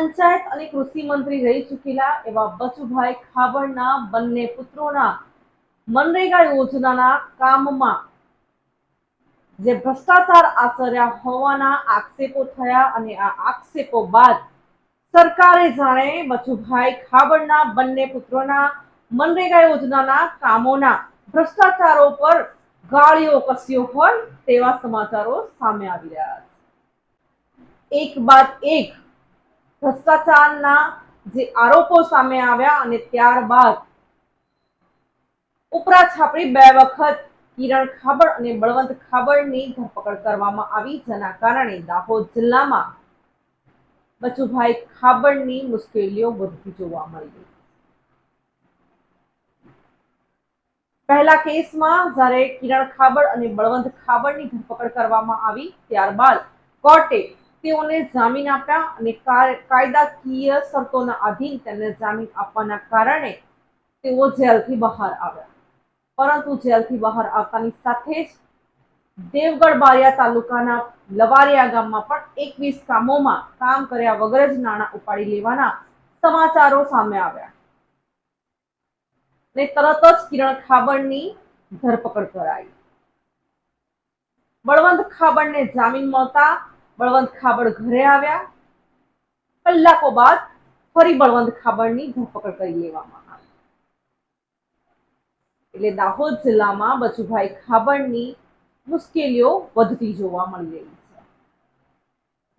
પંચાયત અને કૃષિ મંત્રી રહી ચૂકેલા એવા બચુભાઈ ખાબડના બંને પુત્રોના મનરેગા યોજનાના કામમાં જે ભ્રષ્ટાચાર આચર્યા હોવાના આક્ષેપો થયા અને આ આક્ષેપો બાદ સરકારે જાણે બચુભાઈ ખાબડના બંને પુત્રોના મનરેગા યોજનાના કામોના ભ્રષ્ટાચારો પર ગાળીઓ કસ્યો હોય તેવા સમાચારો સામે આવી રહ્યા છે. એક બાદ એક ભ્રષ્ટાચારના જે આરોપો સામે આવ્યા અને ત્યારબાદ ઉપરા છાપરી બે વખત કિરણ ખાબડ અને બળવંત ખાબડની ધરપકડ કરવામાં આવી, જેના કારણે દાહોદ જિલ્લામાં બચુભાઈ ખાબડની મુશ્કેલીઓ વધતી જોવા મળી પહેલા કેસમાં જ્યારે કિરણ ખાબડ અને બળવંત ખાબડની ધરપકડ કરવામાં આવી, ત્યારબાદ કોર્ટે તેઓને જામીન આપ્યા અને કાયદાકીય શરતોના આધીન તેમને જામીન આપવાના કારણે તેઓ જેલથી બહાર આવ્યા. પરંતુ જેલથી બહાર આવતાની સાથે જ દેવગઢ બારિયા તાલુકાના લવારિયા ગામમાં પણ એકવીસ કામોમાં કામ કર્યા વગર જ નાણાં ઉપાડી લેવાના સમાચારો સામે આવ્યા. ને તરત જ કિરણ ખાબડની ધરપકડ કરાઈ. બળવંત ખાબડને જામીન મળતા બળવંત ખાબડ ઘરે આવ્યા. કલાકો બાદ ફરી બળવંત ખાબડની ધરપકડ કરી લેવામાં આવી. એટલે દાહોદ જિલ્લામાં બચુભાઈ ખાબડની મુશ્કેલીઓ વધતી જોવા મળી રહી છે.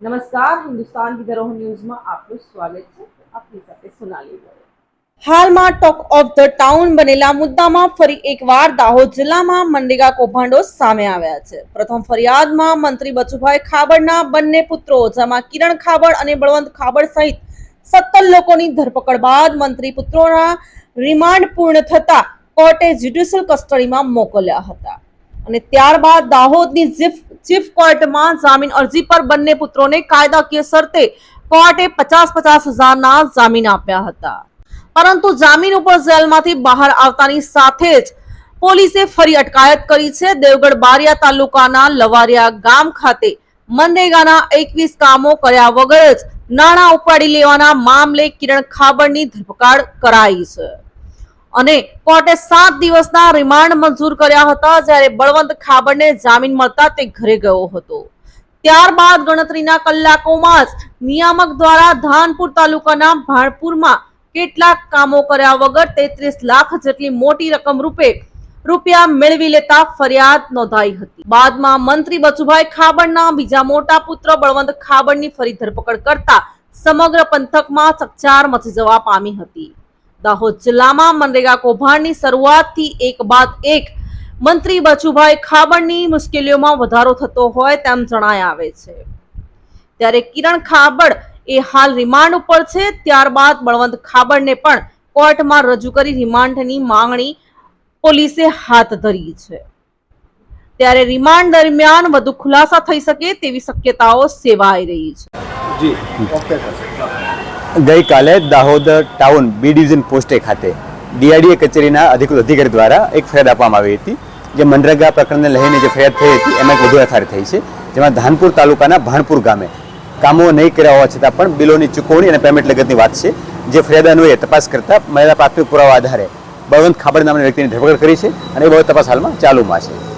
નમસ્કાર, હિન્દુસ્તાન કી ન્યૂઝમાં આપનું સ્વાગત છે. આપની સાથે સોનાલી ગોયલ હાલમાં ટોક ઓફ ધ ટાઉન બનેલા મુદ્દામાં ફરી એકવાર દાહોદ જિલ્લામાં મનરેગા કૌભાંડો સામે આવ્યા છે. પ્રથમ ફરિયાદમાં મંત્રી બચુભાઈ ખાબડના બંને પુત્રો જેમાં કિરણ ખાબડ અને બળવંત ખાબડ સહિત સત્તર લોકોની ધરપકડ બાદ મંત્રી પુત્રોના રિમાન્ડ પૂર્ણ થતા કોર્ટે જ્યુડિશિયલ કસ્ટડીમાં મોકલ્યા હતા. અને ત્યારબાદ દાહોદની ચીફ કોર્ટમાં જામીન અરજી પર બંને પુત્રોને કાયદાકીય શરતે કોર્ટે પચાસ પચાસ હજારના જામીન આપ્યા હતા. પરંતુ જામીન ઉપર જેલમાંથી બહાર આવતાની સાથે જ પોલીસે ફરી અટકાયત કરી છે. દેવગઢ બારિયા તાલુકાના લવારિયા ગામ ખાતે મનરેગાના એકવીસ કામો કર્યા વગર જ નાણાં ઉપાડી લેવાના મામલે કિરણ ખાબડની ધરપકડ કરાઈ છે. અને કોર્ટે સાત દિવસના રિમાન્ડ મંજૂર કર્યા હતા જ્યારે બળવંત ખાબડને જામીન મળતા તે ઘરે ગયો હતો. ત્યારબાદ ગણતરીના કલાકોમાં જ નિયામક દ્વારા ધાનપુર તાલુકાના ભાણપુરમાં કેટલાક કામો કર્યા વગર તેત્રીસ લાખ જેટલી મોટી રકમ રૂપે રૂપિયા મેળવી લેતા ફરિયાદ નોંધાઈ હતી. બાદમાં મંત્રી બચુભાઈ ખાબડના બીજા મોટા પુત્ર બળવંત ખાબડની ફરી ધરપકડ કરતા સમગ્ર પંથકમાં ચકચાર મચી જવા પામી હતી. દાહોદ જિલ્લામાં મનરેગા કૌભાંડની શરૂઆતથી એક બાદ એક મંત્રી બચુભાઈ ખાબડની મુશ્કેલીઓમાં વધારો થતો હોય તેમ જણાય આવે છે. ત્યારે કિરણ ખાબડ એ હાલ રિમાન્ડ ઉપર છે. ત્યારબાદ બળવંત ખાબડને પણ કોર્ટમાં રજૂ કરી રિમાન્ડની માંગણી પોલીસે હાથ ધરી છે. ત્યારે રિમાન્ડ દરમિયાન વધુ ખુલાસા થઈ શકે તેવી શક્યતાઓ સેવાઈ રહી છે. ગઈકાલે દાહોદ ટાઉન બી ડિવિઝન પોસ્ટે ખાતે ડીઆરડીએ કચેરીના અધિકૃત અધિકારી દ્વારા એક ફરિયાદ આપવામાં આવી હતી, જે મનરેગા પ્રકરણને લઈને જે ફરિયાદ થઈ હતી, એમાં એક વધુ એફઆઈઆર થઈ છે, જેમાં ધાનપુર તાલુકાના ભાણપુર ગામે કામો નહીં કર્યા હોવા છતાં પણ બિલોની ચૂકવણી અને પેમેન્ટ લગતની વાત છે, જે ફરિયાદ અન્વયે તપાસ કરતા મહિલા પ્રાથમિક પુરાવા આધારે બળવંત ખાબડ નામના વ્યક્તિની ધરપકડ કરી છે અને એ બાબત તપાસ હાલમાં ચાલુમાં છે.